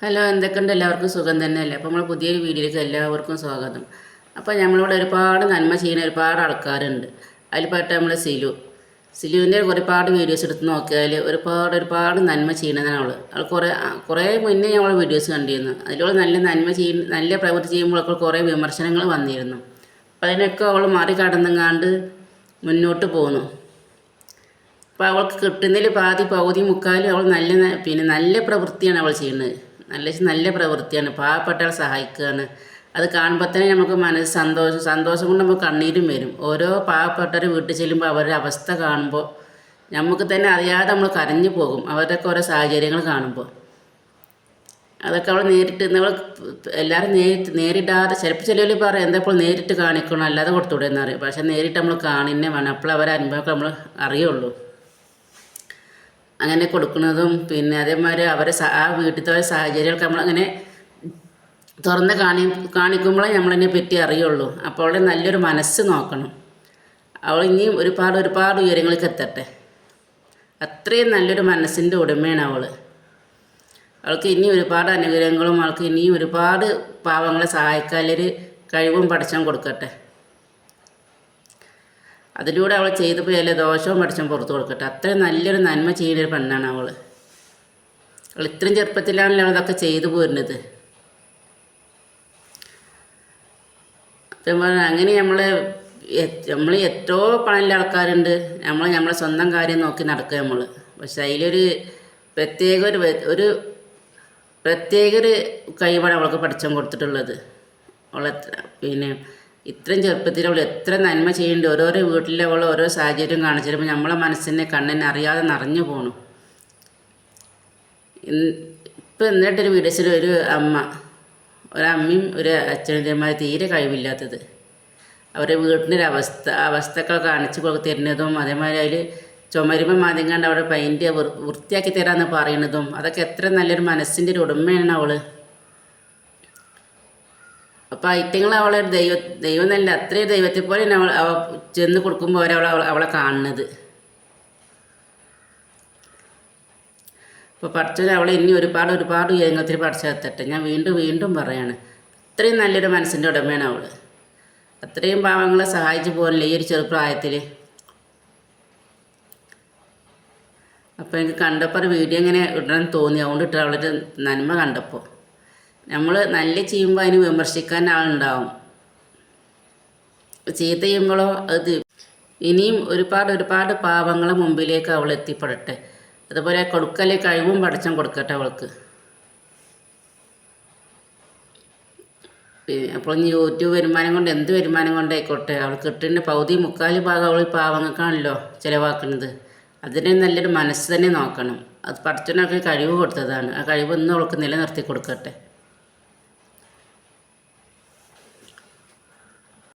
Hello എന്തൊക്കെയുണ്ട്? എല്ലാവർക്കും സുഖം തന്നെയല്ലേ? അപ്പോൾ നമ്മൾ പുതിയൊരു വീഡിയോയിലേക്ക് എല്ലാവർക്കും സ്വാഗതം. അപ്പോൾ നമ്മളിവിടെ ഒരുപാട് നന്മ ചെയ്യുന്ന ഒരുപാട് ആൾക്കാരുണ്ട്. അതിൽപ്പെട്ട നമ്മൾ സിലു. സിലുവിന്റെ ഒരുപാട് വീഡിയോസ് എടുത്ത് നോക്കിയാൽ ഒരുപാട് ഒരുപാട് നന്മ ചെയ്യുന്നതാണ് അവൾ അവൾ കുറേ കുറേ മുന്നേ ഞങ്ങൾ വീഡിയോസ് കണ്ടിരുന്നു. അതിലൂടെ നല്ല നന്മ ചെയ്യുന്ന നല്ല പ്രവൃത്തി ചെയ്യുമ്പോഴൊക്കെ കുറേ വിമർശനങ്ങൾ വന്നിരുന്നു. അപ്പോൾ അതിനൊക്കെ അവൾ മറികടന്നെങ്ങാണ്ട് മുന്നോട്ട് പോകുന്നു അപ്പോൾ അവൾക്ക് കിട്ടുന്നതിൽ പാതി പകുതി മുക്കാലും അവൾ നല്ല പിന്നെ നല്ല പ്രവൃത്തിയാണ് അവൾ ചെയ്യുന്നത്. നല്ല നല്ല പ്രവൃത്തിയാണ്. പാവപ്പെട്ടവളെ സഹായിക്കുകയാണ് അത് കാണുമ്പോൾ തന്നെ നമുക്ക് മനസ്സ് സന്തോഷം സന്തോഷം കൊണ്ട് നമുക്ക് കണ്ണീരും വരും. ഓരോ പാവപ്പെട്ടവർ വീട്ടിൽ ചെല്ലുമ്പോൾ അവരുടെ അവസ്ഥ കാണുമ്പോൾ നമുക്ക് തന്നെ അറിയാതെ നമ്മൾ കരഞ്ഞു പോകും. അവരുടെയൊക്കെ ഓരോ സാഹചര്യങ്ങൾ കാണുമ്പോൾ അതൊക്കെ അവൾ നേരിട്ട് നമ്മൾ എല്ലാവരും നേരിട്ട് നേരിടാതെ ചിലപ്പോൾ ചിലവർ പറയും എന്താ ഇപ്പോൾ നേരിട്ട് കാണിക്കണം? അല്ലാതെ കൊടുത്തൂടെ എന്നറിയും പക്ഷെ നേരിട്ട് നമ്മൾ കാണുന്നേ വേണം. അപ്പോൾ അവരെ അനുഭവമൊക്കെ നമ്മൾ അറിയുള്ളൂ. അങ്ങനെ കൊടുക്കുന്നതും പിന്നെ അതേമാതിരി അവരെ ആ വീട്ടിലത്തെ സാഹചര്യങ്ങൾക്ക് നമ്മളങ്ങനെ തുറന്ന് കാണി കാണിക്കുമ്പോഴേ നമ്മളതിനെ പറ്റി അറിയുള്ളൂ. അപ്പോൾ അവളെ നല്ലൊരു മനസ്സ് നോക്കണം. അവൾ ഇനിയും ഒരുപാട് ഒരുപാട് ഉയരങ്ങൾക്ക് എത്തട്ടെ. അത്രയും നല്ലൊരു മനസ്സിന്റെ ഉടമയാണ് അവൾ അവൾക്ക് ഇനി ഒരുപാട് അനുഗ്രഹങ്ങളും അവൾക്ക് ഇനിയും ഒരുപാട് പാവങ്ങളെ സഹായിക്കാനൊരു കഴിവും പഠിച്ചാൻ കൊടുക്കട്ടെ. അതിലൂടെ അവൾ ചെയ്തു പോയാലേ ദോഷവും പഠിച്ചും പുറത്ത് കൊടുക്കട്ടെ. അത്രയും നല്ലൊരു നന്മ ചെയ്യുന്ന ഒരു പെണ്ണാണ് അവൾ അവൾ ഇത്രയും ചെറുപ്പത്തിലാണല്ലോ അവൾ ഇതൊക്കെ ചെയ്തു പോരുന്നത്. അപ്പം അങ്ങനെ നമ്മൾ നമ്മൾ എത്രയോ പണമുള്ള ആൾക്കാരുണ്ട്. നമ്മൾ നമ്മളെ സ്വന്തം കാര്യം നോക്കി നടക്കുക നമ്മൾ പക്ഷെ അതിലൊരു പ്രത്യേക ഒരു ഒരു പ്രത്യേക ഒരു കഴിവാണ് അവൾക്ക് പഠിച്ചം കൊടുത്തിട്ടുള്ളത്. അവളെ പിന്നെ ഇത്രയും ചെറുപ്പത്തിൽ അവൾ എത്ര നന്മ ചെയ്യുന്നുണ്ട്. ഓരോരോ വീട്ടിലെ അവൾ ഓരോ സാഹചര്യം കാണിച്ചിരുമ്പോൾ നമ്മളെ മനസ്സിനെ കണ്ണിനെ അറിയാതെ നിറഞ്ഞു പോണു. ഇപ്പം എന്നിട്ടൊരു വീഡിയോസിൽ ഒരു അമ്മ ഒരമ്മയും ഒരു അച്ഛനമ്മമാർ തീരെ കഴിവില്ലാത്തത്. അവരുടെ വീട്ടിന്റെ അവസ്ഥ അവസ്ഥകൾ കാണിച്ചു തരുന്നതും അതേമാതിരി അതിൽ ചുമരുമ്പം മാതിങ്ങാണ്ട് അവിടെ പെയിന്റ് വൃത്തിയാക്കി തരാമെന്ന് പറയുന്നതും അതൊക്കെ എത്ര നല്ലൊരു മനസ്സിന്റെ ഒരു ഉടമയാണ് അവൾ അപ്പോൾ ഐറ്റങ്ങൾ അവളെ ദൈവ ദൈവം നല്ല അത്രയും ദൈവത്തെ പോലെ തന്നെ അവൾ അവ ചെന്ന് കൊടുക്കുമ്പോൾ അവരവളെ അവളെ കാണുന്നത്. അപ്പോൾ പഠിച്ചത് അവളെ ഇനി ഒരുപാട് ഒരുപാട് ഉയരങ്ങളിൽ പഠിച്ചെത്തട്ടെ ഞാൻ വീണ്ടും വീണ്ടും പറയാണ് അത്രയും നല്ലൊരു മനസ്സിന്റെ ഉടമയാണ് അവൾ അത്രയും പാവങ്ങളെ സഹായിച്ചു പോകില്ല ഈ ഒരു ചെറുപ്രായത്തിൽ അപ്പോൾ എനിക്ക് കണ്ടപ്പോൾ ഒരു വീഡിയോ ഇങ്ങനെ ഇടണം തോന്നി. അതുകൊണ്ട് ഇട്ട് അവളൊരു നന്മ കണ്ടപ്പോൾ നമ്മൾ നല്ല ചെയ്യുമ്പോൾ അതിന് വിമർശിക്കാൻ ആളുണ്ടാവും. ചീത്ത ചെയ്യുമ്പോഴോ അത് ഇനിയും ഒരുപാട് ഒരുപാട് പാവങ്ങളെ മുമ്പിലേക്ക് അവൾ എത്തിപ്പെടട്ടെ. അതുപോലെ കൊടുക്കലെ കഴിവും പടച്ചം കൊടുക്കട്ടെ അവൾക്ക്. അപ്പോൾ ഇനി യൂട്യൂബ് വരുമാനം കൊണ്ട് എന്ത് വരുമാനം കൊണ്ടായിക്കോട്ടെ? അവൾ കിട്ടുന്ന പകുതി മുക്കാൽ ഭാഗം അവൾ പാവങ്ങൾക്കാണല്ലോ ചിലവാക്കുന്നത്. അതിനെ നല്ലൊരു മനസ്സ് തന്നെ നോക്കണം. അത് പഠിച്ചവനൊക്കെ കഴിവ് കൊടുത്തതാണ്. ആ കഴിവ് ഒന്നും അവൾക്ക് നിലനിർത്തി കൊടുക്കട്ടെ.